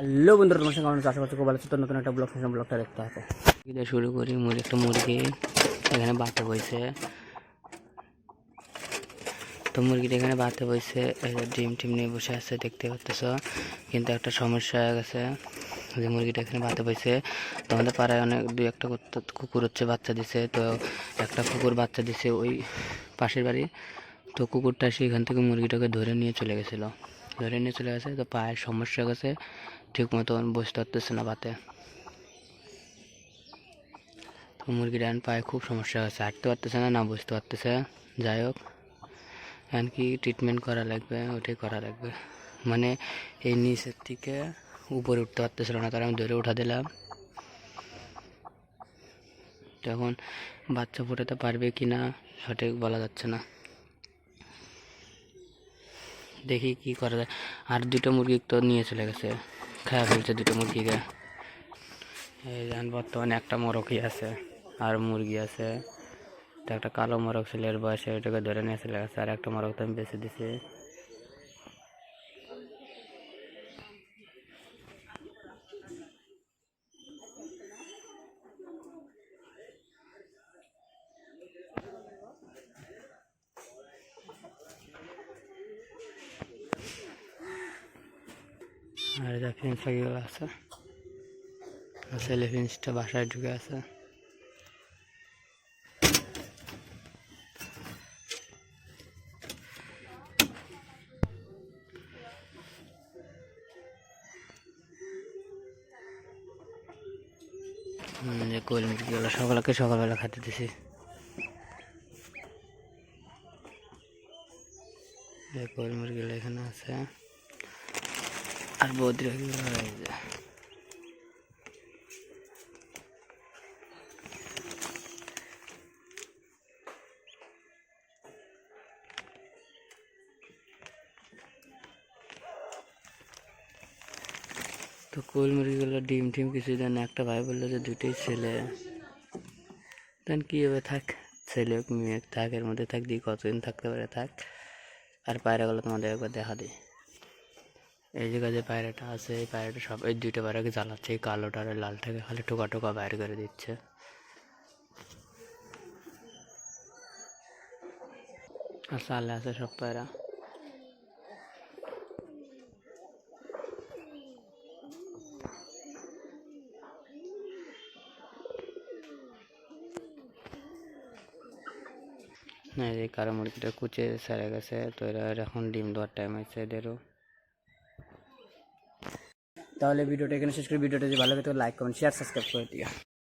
Hello বন্ধুরা, তোমার সঙ্গে আশা করছি খুব ভালো তো নতুন একটা ব্লগ সেশন ব্লগটা দেখতে হবে এটা শুরু করি মুরগি একটা মুরগি। এখানে বাতে বইছে তো মুরগিটা এখানে বাতে বইছে ডিম টিম নিয়ে বসে আছে, দেখতে পাচ্তেছ। কিন্তু একটা সমস্যা হয়ে গেছে যে মুরগিটা এখানে বাতে বইছে তো আমাদের পাড়ায় অনেক, দুই একটা কুকুর হচ্ছে, বাচ্চা দিছে। তো একটা কুকুর বাচ্চা দিছে ওই পাশের বাড়ি। তো কুকুরটা এসে এখান থেকে মুরগিটাকে ধরে নিয়ে চলে গেছিল। ধরে নিয়ে চলে গেছে, তো পায়ের সমস্যা গেছে, ঠিক মতন বসতে পারতেছে না পাতে তো মুরগির এখন পায়ে খুব সমস্যা হচ্ছে হাঁটতে পারতেছে না না বুঝতে পারতেছে। যাই হোক, এখন কি ট্রিটমেন্ট করা লাগবে, ওটাই করা লাগবে। মানে এই নিচের থেকে উপরে উঠতে পারতেছিল না, তার আমি ধরে উঠা দিলাম। তখন বাচ্চা ফোটাতে পারবে কি না সঠিক বলা যাচ্ছে না। দেখি কি করা যায়। আর দুটো মুরগি তো নিয়ে চলে গেছে। খাওয়া ফেলছে দুটো মুরগিকে। এই যেন বর্তমানে একটা মোরগই আছে আর মুরগি আছে। একটা কালো মোরগ ছেলের বয়সে ওইটাকে ধরে নিয়ে চলে গেছে। আর একটা মোরগ তো আমি বেছে দিছি। আর এটা ফিন্স লাগিয়ে আছে। ছেলে ফিন্সটা বাসায় ঢুকে আছে। যে কোয়েল মুরগিগুলো সকালকে সকালবেলা খেতে দিছি। কোয়েল মুরগিগুলো এখানে আছে। আর বদ্রি এই যে তো কোল মুরগিগুলো ডিম টিম কিছু দেন, একটা ভাই বলল যে দুটোই ছেলে। দেন কী হবে, থাক, ছেলে হোক, মেয়ে থাক, এর মধ্যে থাক, দিয়ে কতদিন থাকতে পারে, থাক। আর পায়রাগুলো তোমাদের একবার দেখা দিই। এই যে পায়রাটা আছে, এই পায়রাটা সব, এই দুইটা পায়রাকে জ্বালাচ্ছে, এই কালোটা আর লালটাকে খালি টোকা টোকা বাইর করে দিচ্ছে। আর চালে আছে সব পায়রা। এই কারও মুরগিটা কুচে সেরে গেছে, তো এরা এখন ডিম দেওয়ার টাইম হয়েছে এদেরও। তাহলে ভিডিওটা এখানে শেষ করে। ভিডিওটা যদি ভালো লাগে তো লাইক কমেন্ট শেয়ার সাবস্ক্রাইব করে দিও।